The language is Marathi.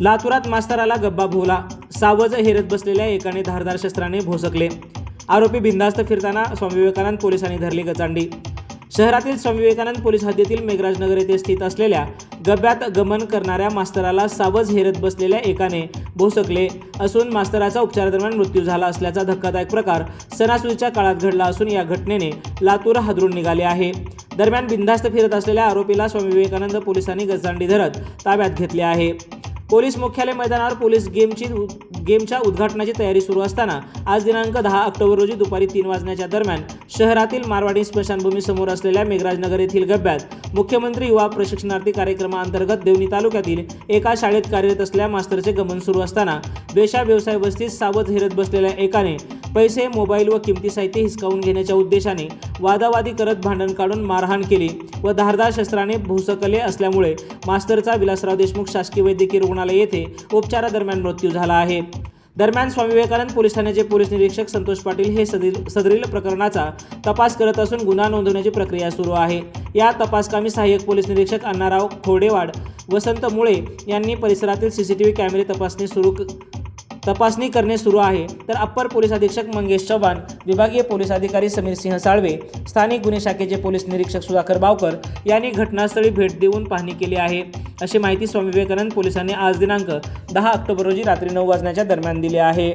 लातुरात मास्तराला गब्बा भोवला. सावज हेरत बसलेल्या एकाने धारदार शस्त्राने भोसकले. आरोपी बिंदास्त फिरताना स्वामी विवेकानंद पोलिसांनी धरली गचांडी. शहरातील स्वामी विवेकानंद पोलीस हद्दीतील मेघराजनगर येथे स्थित असलेल्या गब्यात गमन करणाऱ्या मास्तराला सावज हेरत बसलेल्या एकाने भोसकले. असून मास्तराचा उपचारादरम्यान मृत्यू झाला असल्याचा धक्कादायक प्रकार सणासुदीच्या काळात घडला असून या घटनेने लातूर हादरून निघाले आहे. दरम्यान बिनधास्त फिरत असलेल्या आरोपीला स्वामी विवेकानंद पोलिसांनी गजांडी धरत ताब्यात घेतले आहे. पोलीस मुख्यालय मैदानावर पोलीस गेमची गेमच्या उद्घाटनाची तयारी सुरू असताना आज दिनांक दहा ऑक्टोबर रोजी दुपारी तीन वाजण्याच्या दरम्यान शहरातील मारवाडी स्मशानभूमी समोर असलेल्या मेघराजनगर येथील गब्यात मुख्यमंत्री युवा प्रशिक्षणार्थी कार्यक्रमाअंतर्गत देवणी तालुक्यातील एका शाळेत कार्यरत असलेल्या मास्तरचे गमन सुरू असताना वेशा व्यवसाय वस्तीत सावध हेरत बसलेल्या एकाने पैसे मोबाईल व किमती साहित्य हिसकावून घेण्याच्या उद्देशाने वादावादी करत भांडण काढून मारहाण केली व धारदार शस्त्राने भूसकले असल्यामुळे मास्तरचा विलासराव देशमुख शासकीय वैद्यकीय रुग्णालय येथे उपचारादरम्यान मृत्यू झाला आहे. दरम्यान स्वामी विवेकानंद पोलीस ठाण्याचे पोलीस निरीक्षक संतोष पाटील हे सदरील सदरील प्रकरणाचा तपास करत असून गुन्हा नोंदवण्याची प्रक्रिया सुरू आहे. या तपासकामी सहाय्यक पोलीस निरीक्षक अण्णाराव खोडेवाड वसंत मुळे यांनी परिसरातील सीसीटीव्ही कॅमेरे तपासणी सुरू तपासणी करणे सुरू आहे. तर अप्पर पोलीस अधीक्षक मंगेश चव्हाण विभागीय पोलीस अधिकारी समीर सिंह साळवे स्थानिक गुन्हे शाखेचे पोलीस निरीक्षक सुधाकर बावकर यांनी घटनास्थळी भेट देऊन पाहणी केली आहे. अशी माहिती स्वामी विवेकानंद पोलिसांनी आज दिनांक दहा ऑक्टोबर रोजी रात्री नऊ वाजण्याच्या दरम्यान दिली आहे.